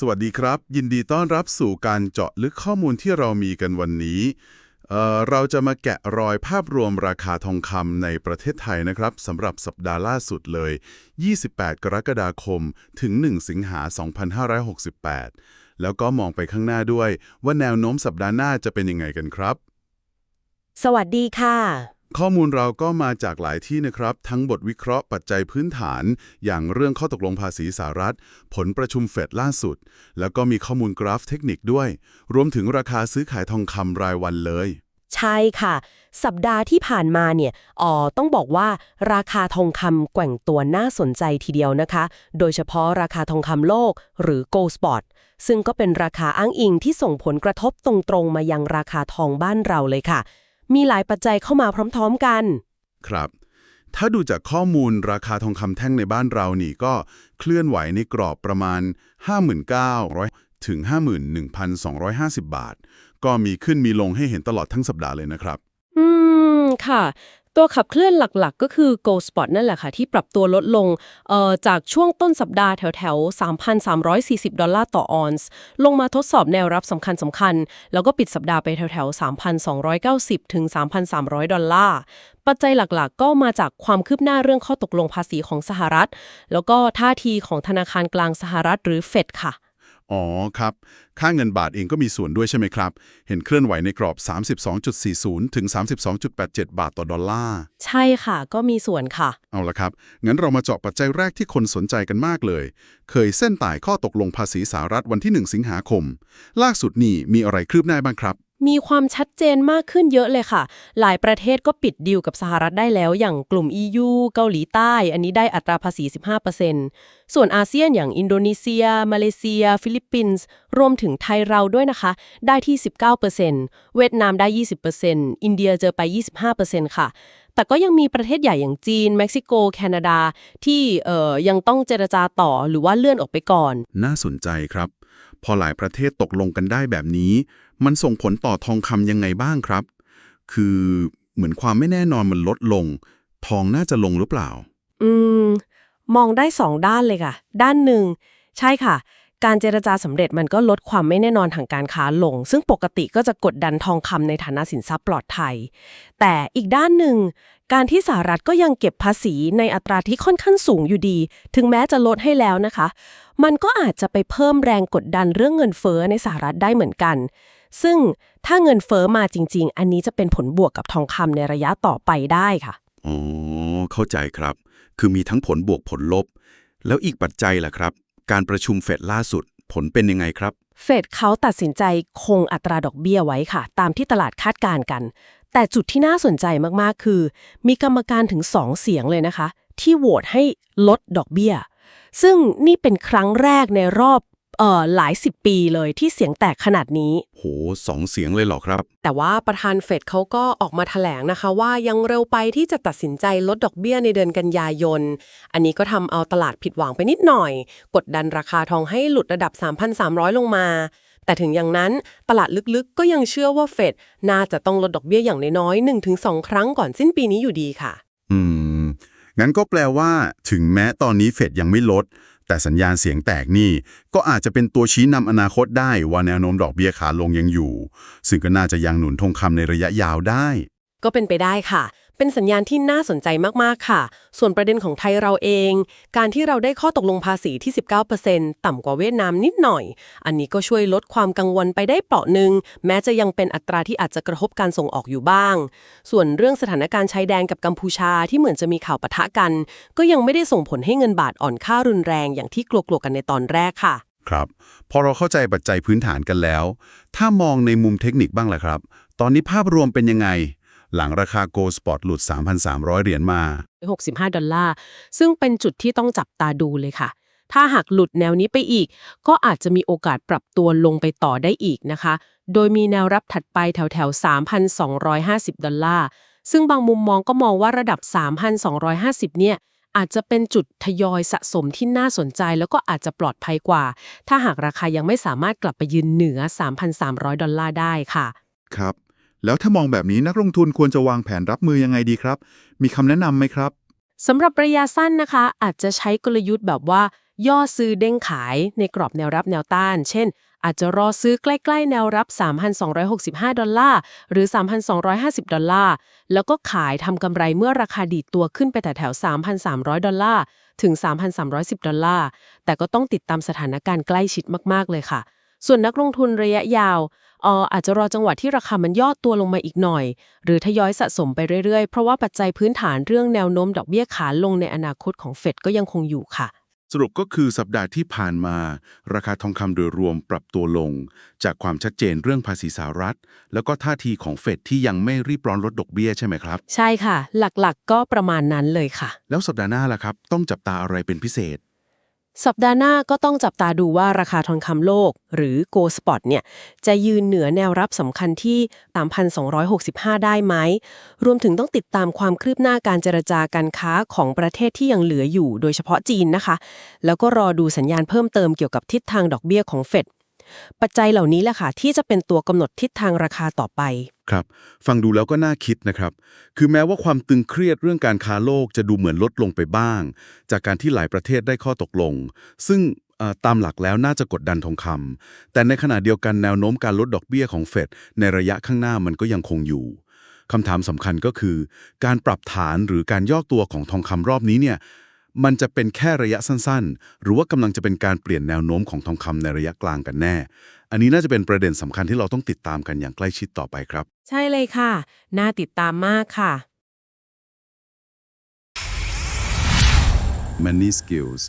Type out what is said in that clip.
สวัสดีครับ ยินดีต้อนรับสู่การเจาะลึกข้อมูลที่เรามีกันวันนี้เเราจะมาแกะรอยภาพรวมราคาทองคำในประเทศไทยนะครับสำหรับสัปดาห์ล่าสุดเลย 28 กรกฎาคม ถึง 1 สิงหา 2568 แล้วก็มองไปข้างหน้าด้วย ว่าแนวโน้มสัปดาห์หน้าจะเป็นยังไงกันครับ สวัสดีค่ะ ข้อมูลเราก็มาจากหลายที่นะครับ ทั้งบทวิเคราะห์ปัจจัยพื้นฐาน อย่างเรื่องข้อตกลงภาษีสหรัฐ ผลประชุมเฟดล่าสุด แล้วก็มีข้อมูลกราฟเทคนิคด้วย รวมถึงราคาซื้อขายทองคำรายวันเลย ใช่ค่ะ สัปดาห์ที่ผ่านมาเนี่ยอ๋อต้องบอกว่าราคาทองคำแกว่งตัวน่าสนใจทีเดียวนะคะ โดยเฉพาะราคาทองคำโลก หรือ Gold Spot ซึ่งก็เป็นราคาอ้างอิงที่ส่งผลกระทบตรงๆมายังราคาทองบ้านเราเลยค่ะ มีหลายปัจจัยเข้ามาพร้อมๆกัน ครับ ถ้าดูจากข้อมูลราคาทองคำแท่งในบ้านเรานี่ก็เคลื่อนไหวในกรอบประมาณ 59,000ถึง 51,250 บาท ก็มีขึ้นมีลงให้เห็นตลอดทั้งสัปดาห์เลยนะครับ อืม ค่ะ ตัวขับเคลื่อนหลักๆ ก็คือ Gold Spot นั่นแหละค่ะ ที่ปรับตัวลดลงเอ่อจากช่วงต้นสัปดาห์แถวๆ 3,340 ดอลลาร์ต่อออนซ์ ลงมาทดสอบแนวรับสำคัญสำคัญ แล้วก็ปิดสัปดาห์ไปแถวๆ 3,290 ถึง 3,300 ดอลลาร์ ปัจจัยหลักๆ ก็มาจากความคืบหน้าเรื่องข้อตกลงภาษีของสหรัฐ แล้วก็ท่าทีของธนาคารกลางสหรัฐหรือเฟดค่ะ อ๋อครับ ค่าเงินบาทเองก็มีส่วนด้วยใช่ไหมครับ เห็นเคลื่อนไหวในกรอบ 32.40 ถึง 32.87 บาทต่อดอลลาร์ ใช่ค่ะ ก็มีส่วนค่ะ เอาละครับ งั้นเรามาเจาะปัจจัยแรกที่คนสนใจกันมากเลย เคยเส้นต่ายข้อตกลงภาษีสหรัฐวันที่ 1 สิงหาคม ล่าสุดนี่มีอะไรคืบหน้าบ้างครับ มีความชัดเจนมากขึ้นเยอะเลยค่ะ หลายประเทศก็ปิดดีลกับสหรัฐได้แล้ว อย่างกลุ่ม EU เกาหลีใต้ อันนี้ได้อัตราภาษี 15%ส่วนอาเซียนอย่างอินโดนีเซีย มาเลเซีย ฟิลิปปินส์ รวมถึงไทยเราด้วยนะคะ ได้ที่ 19%เวียดนามได้ 20%อินเดียเจอไป 25%ค่ะแต่ก็ยังมีประเทศใหญ่อย่างจีน เม็กซิโก แคนาดา ที่เอ่อยังต้องเจรจาต่อหรือว่าเลื่อนออกไปก่อน น่าสนใจครับ พอหลายประเทศตกลงกันได้แบบนี้ มันส่งผลต่อทองคำยังไงบ้างครับ คือเหมือนความไม่แน่นอนมันลดลง ทองน่าจะลงหรือเปล่า อืม มองได้สองด้านเลยค่ะ ด้านหนึ่ง ใช่ค่ะ การเจรจาสำเร็จมันก็ลดความไม่แน่นอนทางการค้าลง ซึ่งปกติก็จะกดดันทองคำในฐานะสินทรัพย์ปลอดภัย แต่อีกด้านหนึ่ง การที่สหรัฐก็ยังเก็บภาษีในอัตราที่ค่อนข้างสูงอยู่ดี ถึงแม้จะลดให้แล้วนะคะ มันก็อาจจะไปเพิ่มแรงกดดันเรื่องเงินเฟ้อในสหรัฐได้เหมือนกัน ซึ่งถ้าเงินเฟ้อมาจริง ๆ อันนี้จะเป็นผลบวกกับทองคำในระยะต่อไปได้ค่ะอ๋อเข้าใจครับ คือมีทั้งผลบวกผลลบ แล้วอีกปัจจัยล่ะครับ การประชุมเฟดล่าสุด ผลเป็นยังไงครับ เฟดเขาตัดสินใจคงอัตราดอกเบี้ยไว้ค่ะ ตามที่ตลาดคาดการณ์กัน แต่จุดที่น่าสนใจมากๆ คือ มีกรรมการถึง 2 เสียงเลยนะคะ ที่โหวตให้ลดดอกเบี้ย ซึ่งนี่เป็นครั้งแรกในรอบ เอ่อหลายสิบปีเลยที่เสียงแตกขนาดนี้ โหสองเสียงเลยเหรอครับ แต่ว่าประธานเฟดเขาก็ออกมาแถลงนะคะว่ายังเร็วไปที่จะตัดสินใจลดดอกเบี้ยในเดือนกันยายน อันนี้ก็ทำเอาตลาดผิดหวังไปนิดหน่อย กดดันราคาทองให้หลุดระดับ 3,300 ลงมา แต่ถึงอย่างนั้นตลาดลึกๆ ก็ยังเชื่อว่าเฟดน่าจะต้องลดดอกเบี้ยอย่างน้อยๆ1-2 ครั้งก่อนสิ้นปีนี้อยู่ดีค่ะ อืม งั้นก็แปลว่า ถึงแม้ตอนนี้เฟดยังไม่ลด แต่สัญญาณเสียงแตกนี่ ก็อาจจะเป็นตัวชี้นำอนาคตได้ว่าแนวโน้มดอกเบี้ยขาลงยังอยู่ ซึ่งก็น่าจะยังหนุนทองคำในระยะยาวได้ ก็เป็นไปได้ค่ะ เป็นสัญญาณที่น่าสนใจมากๆค่ะ ส่วนประเด็นของไทยเราเอง การที่เราได้ข้อตกลงภาษีที่ 19%ต่ำกว่าเวียดนามนิดหน่อย อันนี้ก็ช่วยลดความกังวลไปได้เปราะหนึ่ง แม้จะยังเป็นอัตราที่อาจจะกระทบการส่งออกอยู่บ้าง ส่วนเรื่องสถานการณ์ชายแดนกับกัมพูชาที่เหมือนจะมีข่าวปะทะกัน ก็ยังไม่ได้ส่งผลให้เงินบาทอ่อนค่ารุนแรงอย่างที่กลัวๆกันในตอนแรกค่ะครับพอเราเข้าใจปัจจัยพื้นฐานกันแล้ว ถ้ามองในมุมเทคนิคบ้างล่ะครับ ตอนนี้ภาพรวมเป็นยังไง หลังราคาโกลสปอร์ตหลุด 3,300 เหรียญมา 65 ดอลลาร์ ซึ่งเป็นจุดที่ต้องจับตาดูเลยค่ะ ถ้าหากหลุดแนวนี้ไปอีก ก็อาจจะมีโอกาสปรับตัวลงไปต่อได้อีกนะคะ โดยมีแนวรับถัดไปแถวแถวๆ3,250 ดอลลาร์ ซึ่งบางมุมมองก็มองว่าระดับ 3,250 เนี่ยอาจจะเป็นจุดทยอยสะสมที่น่าสนใจแล้วก็อาจจะปลอดภัยกว่า ถ้าหากราคายังไม่สามารถกลับไปยืนเหนือ 3,300 ดอลลาร์ได้ค่ะ ครับ แล้วถ้ามองแบบนี้นักลงทุนควรจะวางแผนรับมือยังไงดีครับ มีคำแนะนำไหมครับสำหรับระยะสั้นนะคะ อาจจะใช้กลยุทธ์แบบว่า ย่อซื้อเด้งขายในกรอบแนวรับแนวต้าน เช่น อาจจะรอซื้อใกล้ๆ แนวรับ 3,265 ดอลลาร์ หรือ 3,250 ดอลลาร์ แล้วก็ขายทำกำไรเมื่อราคาดีดตัวขึ้นไปแต่แถว 3,300 ดอลลาร์ ถึง 3,310 ดอลลาร์ แต่ก็ต้องติดตามสถานการณ์ใกล้ชิดมากๆเลยค่ะ ส่วนนักลงทุนระยะยาวเอออาจจะรอจังหวะที่ราคามันย่อตัวลงมาอีกหน่อย หรือทยอยสะสมไปเรื่อยๆ เพราะว่าปัจจัยพื้นฐานเรื่องแนวโน้มดอกเบี้ยขาลงในอนาคตของเฟดก็ยังคงอยู่ค่ะ สรุปก็คือสัปดาห์ที่ผ่านมา ราคาทองคำโดยรวมปรับตัวลง จากความชัดเจนเรื่องภาษีสหรัฐ แล้วก็ท่าทีของเฟดที่ยังไม่รีบร้อนลดดอกเบี้ยใช่ไหมครับ ใช่ค่ะ หลักๆก็ประมาณนั้นเลยค่ะ แล้วสัปดาห์หน้าล่ะครับ ต้องจับตาอะไรเป็นพิเศษ สัปดาห์หน้าก็ต้องจับตาดูว่าราคาทองคำโลก หรือ Go Spot เนี่ยจะยืนเหนือแนวรับสำคัญที่ 3,265 ได้ไหม รวมถึงต้องติดตามความคืบหน้าการเจรจาการค้าของประเทศที่ยังเหลืออยู่ โดยเฉพาะจีนนะคะ แล้วก็รอดูสัญญาณเพิ่มเติมเกี่ยวกับทิศทางดอกเบี้ยของเฟด ปัจจัยเหล่านี้แหละค่ะที่จะเป็นตัวกำหนดทิศทางราคาต่อไป ครับ ฟังดูแล้วก็น่าคิดนะครับ คือแม้ว่าความตึงเครียดเรื่องการค้าโลกจะดูเหมือนลดลงไปบ้าง จากการที่หลายประเทศได้ข้อตกลง ซึ่งตามหลักแล้วน่าจะกดดันทองคำแต่ในขณะเดียวกันแนวโน้มการลดดอกเบี้ยของเฟดในระยะข้างหน้ามันก็ยังคงอยู่คำถามสำคัญก็คือ การปรับฐานหรือการย่อตัวของทองคำรอบนี้เนี่ย มันจะเป็นแค่ระยะสั้นๆ หรือว่ากำลังจะเป็นการเปลี่ยนแนวโน้มของทองคำในระยะกลางกันแน่ อันนี้น่าจะเป็นประเด็นสำคัญที่เราต้องติดตามกันอย่างใกล้ชิดต่อไปครับ ใช่เลยค่ะ น่าติดตามมากค่ะ Money Skills